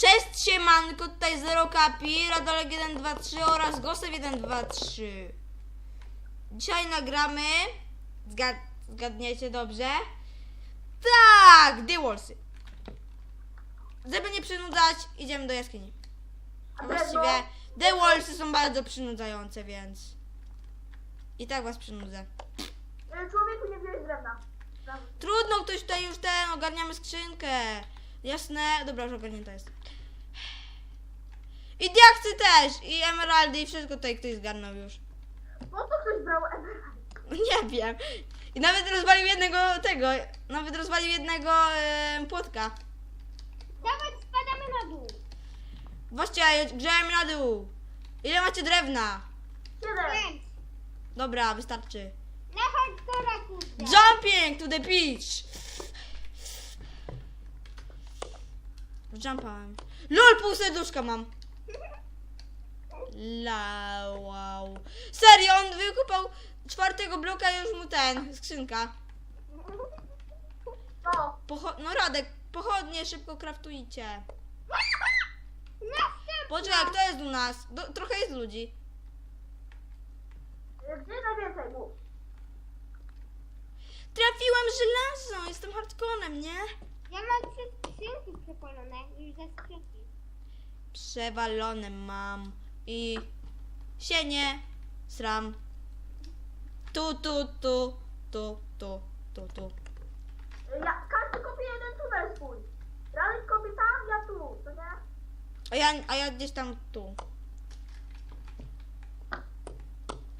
Cześć siemanko, tutaj Zero Kapi, Radolek 123 oraz Gosew 123. Dzisiaj nagramy, zgad, zgadniecie dobrze? Tak, The Wallsy. Żeby nie przynudzać, idziemy do jaskini. Właściwie The Wallsy są bardzo przynudzające, więc... I tak was przynudzę. E, Człowieku nie wziąłeś drewna. Trudno, ktoś tutaj już ten, ogarniamy skrzynkę. Jasne, dobra, już ogarnięta jest. I diaksy też, i emeraldy, i wszystko tutaj ktoś zgarnął już. Po co ktoś brał emerald? Nie wiem. I nawet rozwalił jednego tego, nawet rozwalił jednego em, płotka. Dawać spadamy na dół. Właśnie, grzałem na dół. Ile macie drewna? Siedem. Dobra, wystarczy. Na hardcora kurde. Jumping to the beach! Jumpałem. LOL, pół serduszka mam. La, wow. Serio, on wykupał czwartego bloka i już mu ten, skrzynka. No. Pocho- no Radek, pochodnie szybko kraftujcie. Następna. Poczekaj, kto jest u nas? Do, trochę jest ludzi. Mów? Trafiłem żelazo, jestem hardconem, nie? Ja mam trzy skrzynki przepalone już ze skrzynki. Przewalone mam. I sienie, sram. Tu, tu, tu, tu, tu, tu, tu. Ja, każdy kopie jeden tunel swój. Radek kopie tam, ja tu, to nie? A ja, a ja gdzieś tam tu.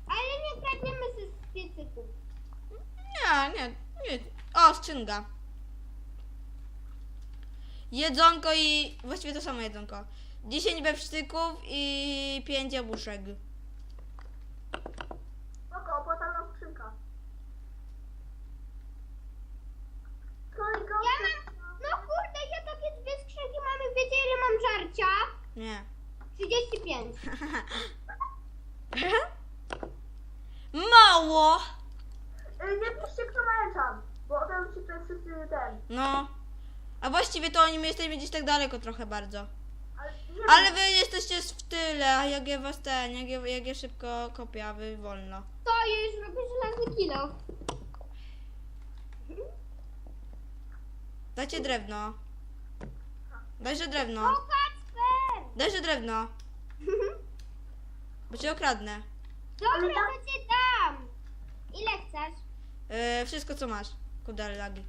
Ale nie kradniemy ze piecyków. Nie, nie, nie. O, skrzynka. Jedzonko i... Właściwie to samo jedzonko. 10 bewsztyków i 5 jabłuszek. Spoko, opłacalna skrzynka. Go? Ja mam, no kurde, ja takie dwie skrzynki mamy. Wiecie ile mam żarcia? Nie. 35. Mało! E, Nie piszcie kto ma enchant, bo to już się tutaj wszyscy ten. No. A właściwie to oni my jesteśmy gdzieś tak daleko trochę bardzo. Ale, Ale wy jesteście w tyle, a jak ja was ten, jak ja, jak ja szybko kopię, a wy wolno. To już robię żelazny kilo. Dajcie drewno. Dajże O, drewno. Kacper! Dajże drewno. Bo cię okradnę. Dobra, to ci dam. Ile chcesz? Yy, wszystko co masz. Kurde, ale lagi.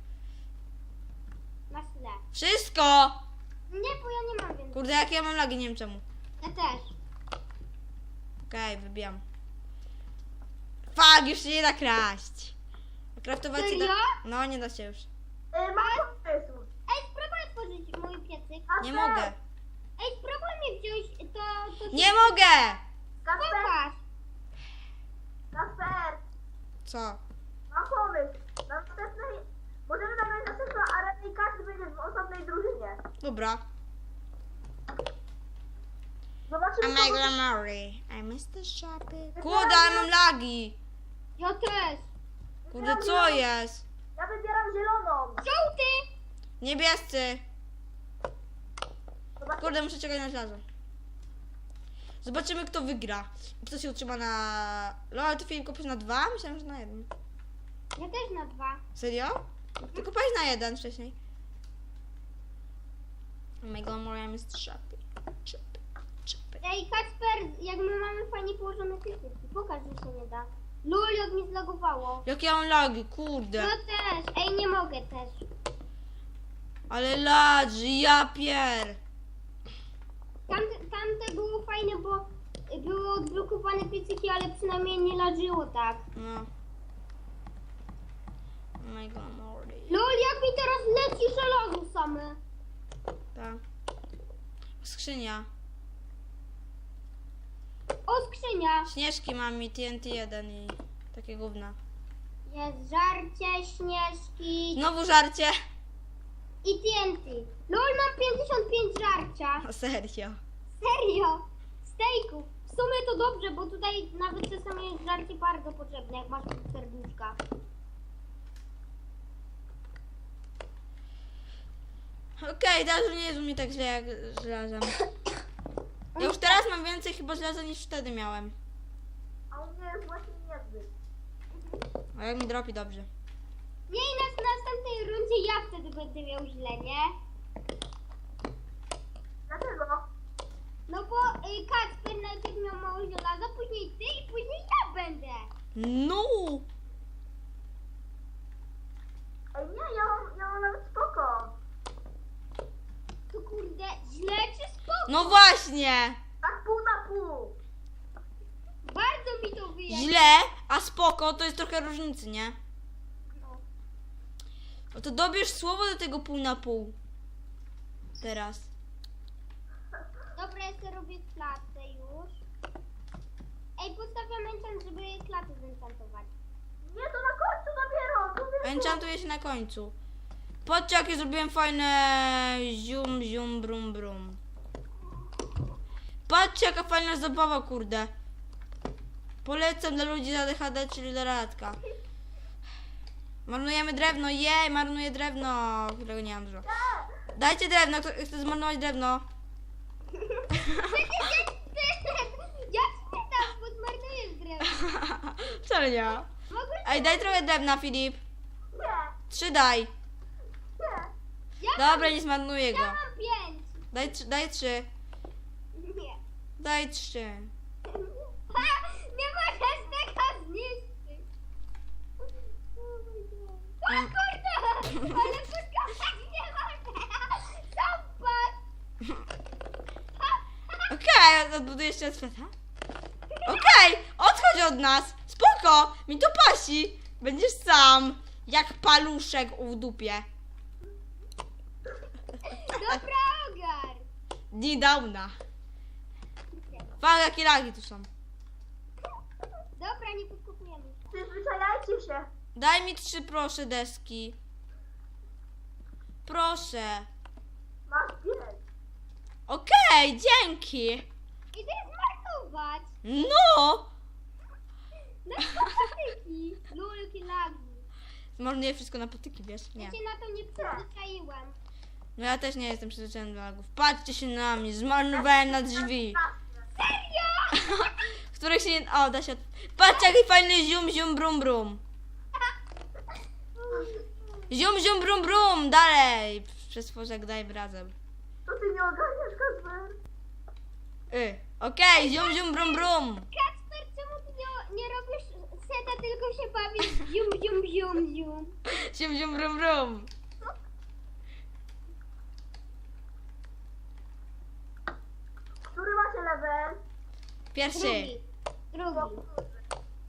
Masz ile? Wszystko! Nie, bo ja nie mam więcej. Kurde, jakie ja mam lagi, nie wiem czemu. Ja też. Okej, wybijam. Fuck, już się nie da kraść. Kraftować się da... No, nie da się już. E, mam pomysł. Ej, spróbuj otworzyć mój piecyk. Nie Kasper, mogę. Ej, spróbuj mi wziąć to... to się- Nie mogę! Kasper, Pokaż. Kasper, Co? mam pomysł. Na następnej, możemy zagrać następną arenę i każdy będzie w osobnej drużynie. Dobra. Zobaczymy, I'm kogo- a Mary. I missed the shopping. Kurde, ale mam lagi. Ja też. Kurde, co jest? Ja wybieram zieloną. Żółty! Niebiescy. Zobaczymy. Kurde, muszę czekać na żelazo. Zobaczymy, kto wygra. Kto się utrzyma na... No, ale ty film kupisz na dwa? Myślałem, że na jeden. Ja też na dwa. Serio? Ty kupałeś na jeden wcześniej. Oh my god, Maria jest. Shopping, shopping. Ej, Kacper, jak my mamy fajnie położone piecyki. Pokaż, że się nie da. Lul, jak mi zlogowało. Jakie ja mam lagi, kurde. Ja też. Ej, nie mogę też. Ale ladży, ja pier. Tamte, tamte było fajne, bo były odblokowane piecyki, ale przynajmniej nie lażyło tak. No. Oh my god. Lul, jak mi teraz leci żelazo same. Tak. Skrzynia. O, skrzynia. Śnieżki mam i TNT1 i takie gówna. Jest żarcie, śnieżki Znowu żarcie. i TNT. Lul, mam 55 żarcia. O serio. Serio? Stejków. W sumie to dobrze, bo tutaj nawet czasami jest żarcie bardzo potrzebne, jak masz serduszka. Okej, teraz już nie jest u mnie tak źle jak z żelazem. Ja już teraz mam więcej chyba żelaza niż wtedy miałem. A u mnie jest właśnie niezbyt. A jak mi dropi dobrze. Nie i na w następnej rundzie ja wtedy będę miał źle, nie? Dlaczego? No bo y, Kacper najpierw miał mało żelaza, później ty i później ja będę. No! Ej, nie, ja mam, ja mam nawet spoko. To kurde, źle czy spoko? No właśnie! Tak pół na pół. Bardzo mi to wyjaśni. Źle, a spoko to jest trochę różnicy, nie? No. No to dobierz słowo do tego pół na pół. Teraz. Dobra, ja sobie robię klatę już. Ej, postawiam enchant, żeby klatę zenchantować. Nie, to na końcu dopiero. Tylko- Enchantuje się na końcu. Patrzcie jakie zrobiłem fajne zium, zium, brum, brum. Patrzcie jaka fajna zabawa, kurde. Polecam dla ludzi z ADHD, czyli dla Radka. Marnujemy drewno, jej, marnuję drewno, którego nie mam dużo. Dajcie drewno, kto chce zmarnować drewno. Ja spytam, bo zmarnujesz drewno. Wcale nie. Ej, daj trochę drewna, Filip. Trzy daj. Ja Dobra, nie zmarnuję ja go. mam pięć. Daj, trzy- daj trzy. Daj trzy. Nie możesz tego zniszczyć. O kurde, ale poskakać nie mogę. Zobacz. Okej, odbuduję jeszcze świata. Okej, odchodź od nas. Spoko, mi to pasi. Będziesz sam, jak paluszek w dupie. Dobra, ogar. Dni dawna. Fak, jakie lagi tu są. Dobra, nie podkopujemy się. Przyzwyczajajcie się. Daj mi trzy, proszę, deski. Proszę. Masz pięć. Okej, dzięki. Idę zmarnować. No. Na patyki. Lulki lagi. Zmarnuję wszystko na patyki, wiesz? Nie. Ja się na to nie przyzwyczaiłem. No ja też nie jestem przyzwyczajony do lagów. Patrzcie się na mnie, zmarnowałem na drzwi. Serio? których się nie... O, da się... Patrzcie, jaki fajny zium, zium, brum, brum. Zium, zium, brum, brum. Dalej. Przez tworzek daj razem. To ty nie ogarniasz, Kacper. Y. Okej, zium, zium, brum, brum. Kacper, czemu ty nie, nie robisz seta, tylko się bawisz zium, zium, zium, zium? Zium, zium, brum, brum. Który macie level? Pierwszy. Drugi. Drugi.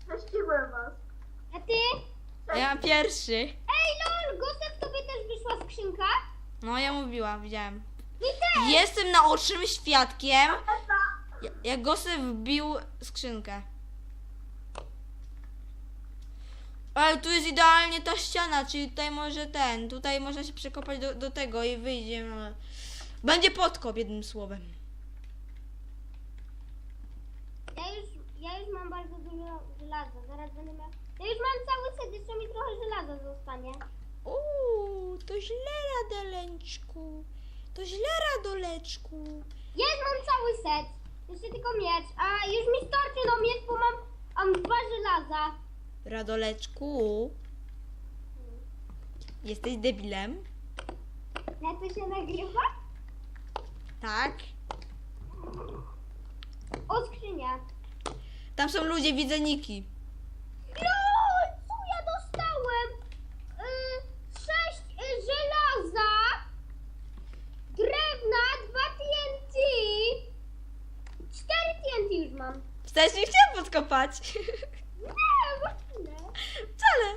Prześcigłem was. A ty? Ja mam pierwszy. Ej, lol, Gosek, tobie też wyszła skrzynka? No, ja mówiłam, widziałem. Mi też. Jestem naocznym świadkiem, Eta. jak Gosy wbił skrzynkę. Ale tu jest idealnie ta ściana, czyli tutaj może ten, tutaj można się przekopać do, do tego i wyjdzie. no. Będzie podkop, jednym słowem. Ja już, ja już mam bardzo dużo będę miał... Ja już mam cały set, jeszcze mi trochę żelaza zostanie. Uuu, to źle, Radeleczku. To źle, Radoleczku. Jest, mam cały set. Jeszcze tylko miecz. A już mi starczy no miecz, bo mam, mam dwa żelaza. Radoleczku, jesteś debilem? Na to się nagrywa? Tak. O, skrzynia. Tam są ludzie, widzę niki. LOL, co ja dostałem? Y, sześć y, żelaza, drewna, dwa TNT, cztery TNT już mam. Wstać nie właśnie. Wcale.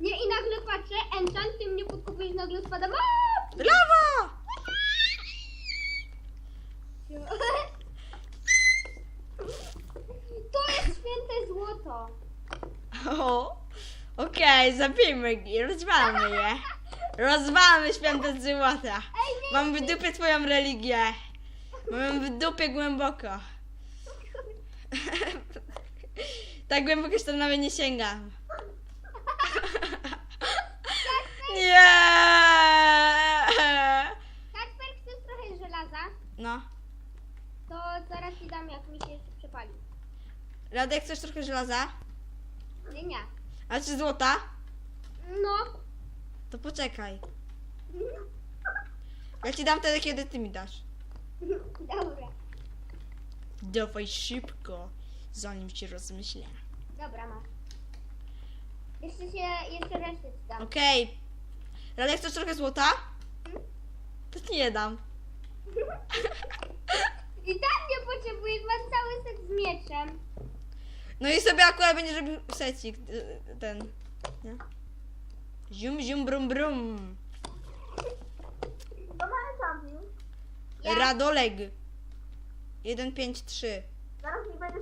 Nie, i nagle patrzę, enchant, ty mnie podkopujesz, nagle spadam. A! Lawa! To jest święte złoto. O, okej, zabijmy je, rozwalmy je. Rozwalmy święte złota. Ej, nie, Mam w dupie twoją religię. Mam w dupie głęboko. tak głęboko się na nawet nie sięgam. nie! Kasper, chcesz trochę żelaza? No. To zaraz ci dam, jak mi się jeszcze przepali. Radek, chcesz trochę żelaza? Nie, nie. A czy złota? No. To poczekaj. Ja ci dam wtedy, kiedy ty mi dasz. Dobra. Dawaj szybko, zanim się rozmyślę. Dobra, masz. Jeszcze się, jeszcze resztę ci dam. Okej. Radek, chcesz trochę złota? To ci nie dam. I tak nie potrzebujesz, mam cały set z mieczem. No i sobie akurat będziesz robił secik, y, ten, nie? Zium, zium, brum, brum. To mamy. Ja. Radolek. 1, 5, 3. Zaraz mi będzie,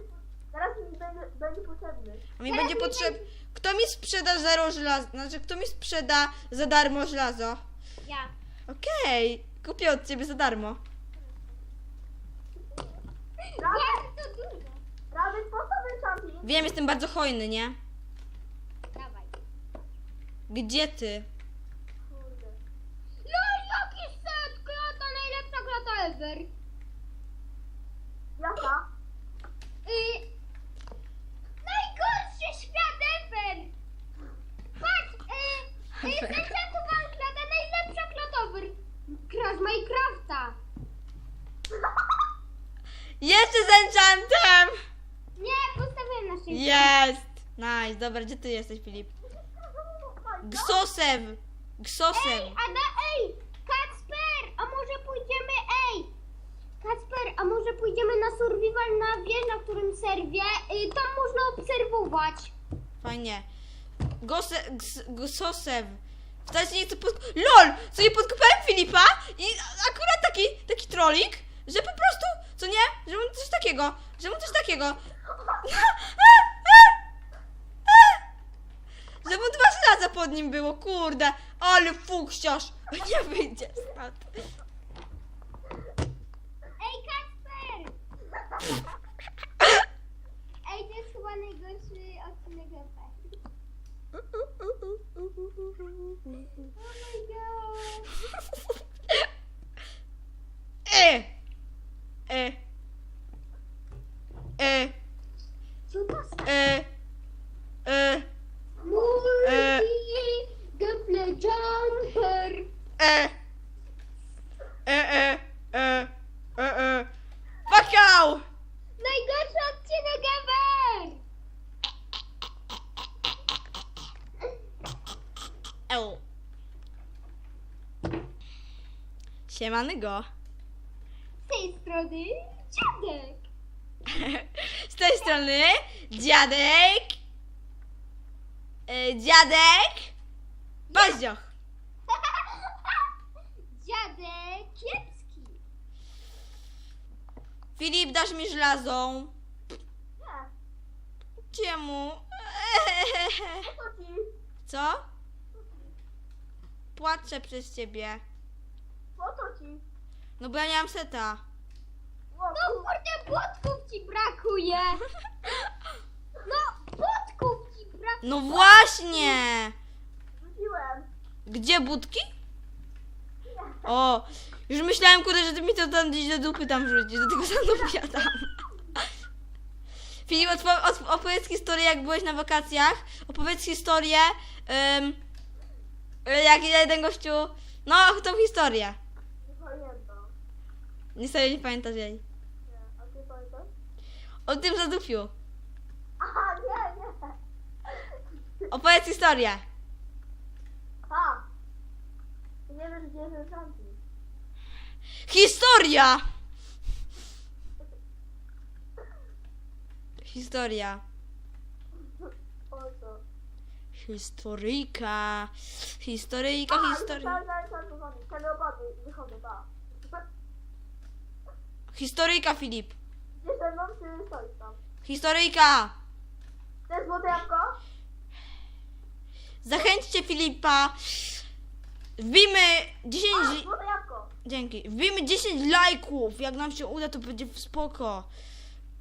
zaraz mi będzie, będzie potrzebny. A mi Teraz będzie mi potrzeb... Kto mi sprzeda zero żelaza? Znaczy, kto mi sprzeda za darmo żelazo? Ja. Okej, kupię od ciebie za darmo. Bardzo dużo. Radek, po co ten champion? Wiem, jestem bardzo hojny, nie? Dawaj. Gdzie ty? Kurde. No jaki set! Klata, najlepsza klata ever. Jaka? Y... Najgorszy świat ever! Patrz, y... y Zenchantowana klata, najlepsza klata ever. Crash Minecrafta. Jeszcze z enchantem! Nie, postawiłem na szczęście. Jest! Nice, dobra, gdzie ty jesteś, Filip? Gsosew! Gsosew! Ej, a da, ej, Kacper, a może pójdziemy, ej, Kacper, a może pójdziemy na survival na wież, na którym serwie, y, tam można obserwować. Fajnie. Gose, gs, gsosew. Wcale się nie chcę pod... LOL! Co nie podkopałem Filipa i akurat taki, taki trolik, że po prostu, co nie? Że mu coś takiego, że mu coś takiego. Że mu dwa żelaza pod nim było, kurde. Ale fuksiarz. Nie wyjdzie stąd. Ej, Kacper! Ej, to jest chyba najgorszy odcinek ever. Oh my god. E! E! E! Co to jest? E! E! Multi Gameplay Jumper. E! E! E! E! E! E! Pakał! Najgorszy odcinek ever! Eł. Siemanego. Z tej strony dziadek. Z tej strony dziadek. E, dziadek. Paździoch. dziadek kiepski. Filip, dasz mi żelazą? Czemu? Po co ci? Co? Płaczę przez ciebie. Po co ci? No bo ja nie mam seta. No kurde, błotków ci brakuje. No, błotków ci brakuje. No właśnie! Rzuciłem. Gdzie budki? O, już myślałem, kurde, że ty mi to tam gdzieś do dupy tam wrzucisz, do tego zanupia tam. Filip, odpo- od- opowiedz historię, jak byłeś na wakacjach. Opowiedz historię, em, jak jeden gościu... No, tą historię. Nie sobie nie pamiętasz jej. Nie. A ty pamiętasz? O tym zadupiu. Aha, nie, nie. Opowiedz historię. A. Ty nie wiesz, gdzie jest champion. Historia! Historia. O co? Historyjka. Wychodzę. Historyjka, Filip. Gdzie ze mną, czy stoisz tam? Historyjka! Chcesz złote jabłko? Zachęćcie Filipa. Wbijmy 10... A, złote jabłko. Dzięki. Wbijmy 10 lajków. Jak nam się uda, to będzie spoko.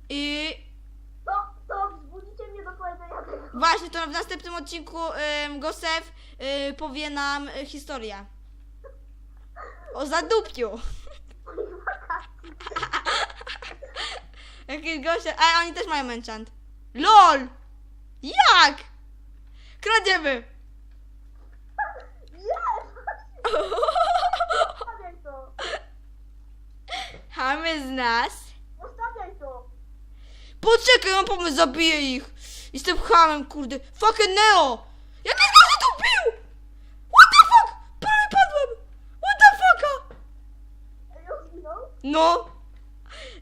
I To, to wzbudzicie mnie do powiedzenia tego. właśnie to w następnym odcinku ym, Gosef y, powie nam y, historię. O zadupiu. Jakieś goście. A oni też mają enchant. LOL! Jak? Kradziemy! Zostawiaj to! Chamy z nas. Zostawiaj to! Poczekaj, mam pomysł, zabiję ich. Jestem hamem, kurde. Fucking Neo! Jak ten gość tu bił? What the fuck? Prawie padłem! What the fucka? Ej, on zginął? No.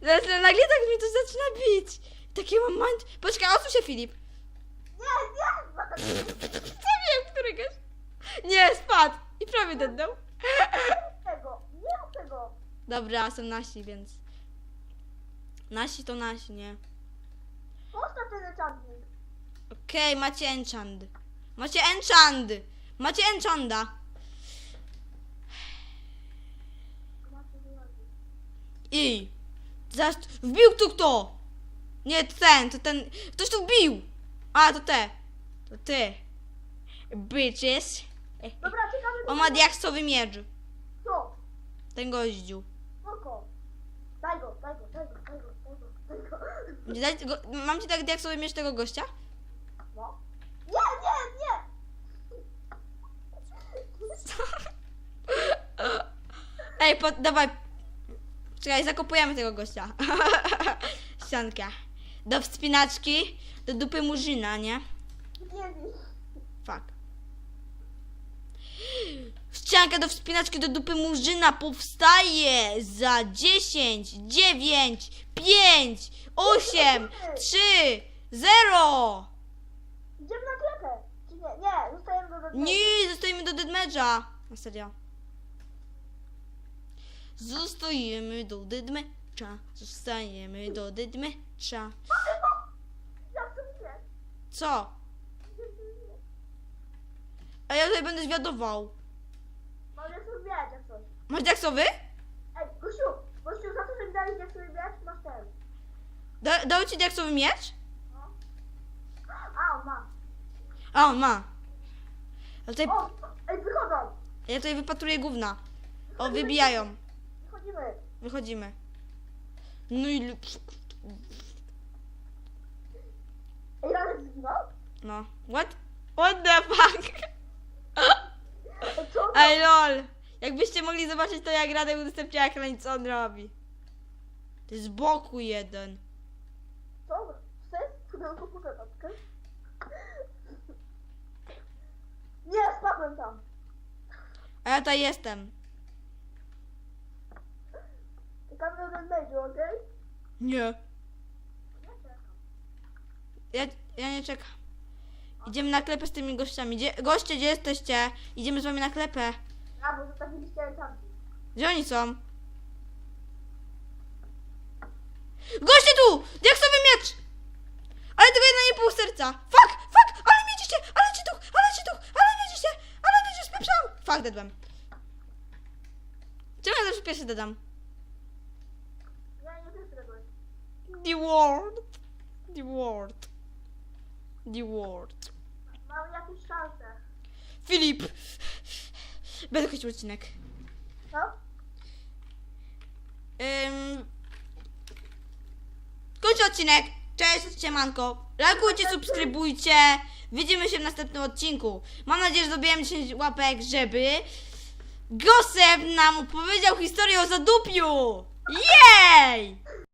Zaraz nagle tak mnie to zaczyna bić. Takie mam mind... Poczekaj, odsuń się Filip. Nie, nie! Zabiłem któregoś. Nie, spadł. I prawie dednął. Nie tego! Nie rób tego! Dobra, są nasi, więc... Nasi to nasi, nie? Postaw ten enchantment! Okej, macie enchant. Macie enchant. Macie enchanda. I... Zaraz... Wbił tu kto? Nie, ten, to ten... Ktoś tu wbił. A, to te. To ty. Bitches. Dobra, ciekawe On ma diaksowy miecz. Co? Ten. Spoko! Daj go, daj go, daj go, daj go, daj go, daj go. Będzie dać go, mam ci tak diaksowy miecz tego gościa? No. Nie, nie, nie! Ej, po, dawaj. Czekaj, zakopujemy tego gościa. Ścianka. Do wspinaczki, do dupy murzyna, nie? Fuck. Ścianka do wspinaczki do dupy murzyna powstaje za 10, 9, 5, 8, 3, 0. Idziemy na klepę! Czy nie? Nie, zostajemy do do- Nie, zostajemy do deadmatcha. Na serio. Zostajemy do deadmatcha. Zostajemy do. Ja nie. Co? A ja tutaj będę zwiadował. Jak sobie jak coś. Masz diaksowy? Ej, Gosiu, Gosiu, za to, że mi dałeś sobie zbierać, masz ten. Da, dał ci diaksowy miecz? No. A, on ma. A, on ma. A tutaj, O, ej, wychodzą! ja tutaj wypatruję gówna. O, wybijają. Wychodzimy. Wychodzimy. No i... Ej, Radek zginął? No. What? What the fuck? Ej, co on Ej, lol. Jakbyście mogli zobaczyć to, jak Radek udostępnia ekran i co on robi. To jest z boku jeden. Co? Chcesz? Pudełko kanapkę? Nie, spadłem tam. A ja tutaj jestem. Okej? Nie. Ja czekam. Ja, nie czekam. Idziemy na klepę z tymi gościami. Gdzie, goście, gdzie jesteście? Idziemy z wami na klepę. A, bo zostawiliście. Gdzie oni są? Goście tu! Diaksowy miecz! Ale tego jedna nie pół serca. Fuck, fuck, ale mnie ciście, ale ci tu, ale ci tu, ale mnie ciście, ale mnie cię spieprzam. Fuck, dedłem. Czemu ja zawsze pierwszy dedam? Ja nie wiem, tego jest. The word. The word. The word. Mam jakieś szanse. Filip! Będę kończył odcinek. Co? Ym... Kończę odcinek. Cześć, siemanko. Lajkujcie, subskrybujcie. Widzimy się w następnym odcinku. Mam nadzieję, że dobiłem 10 łapek, żeby Gosep nam opowiedział historię o zadupiu. Yeah!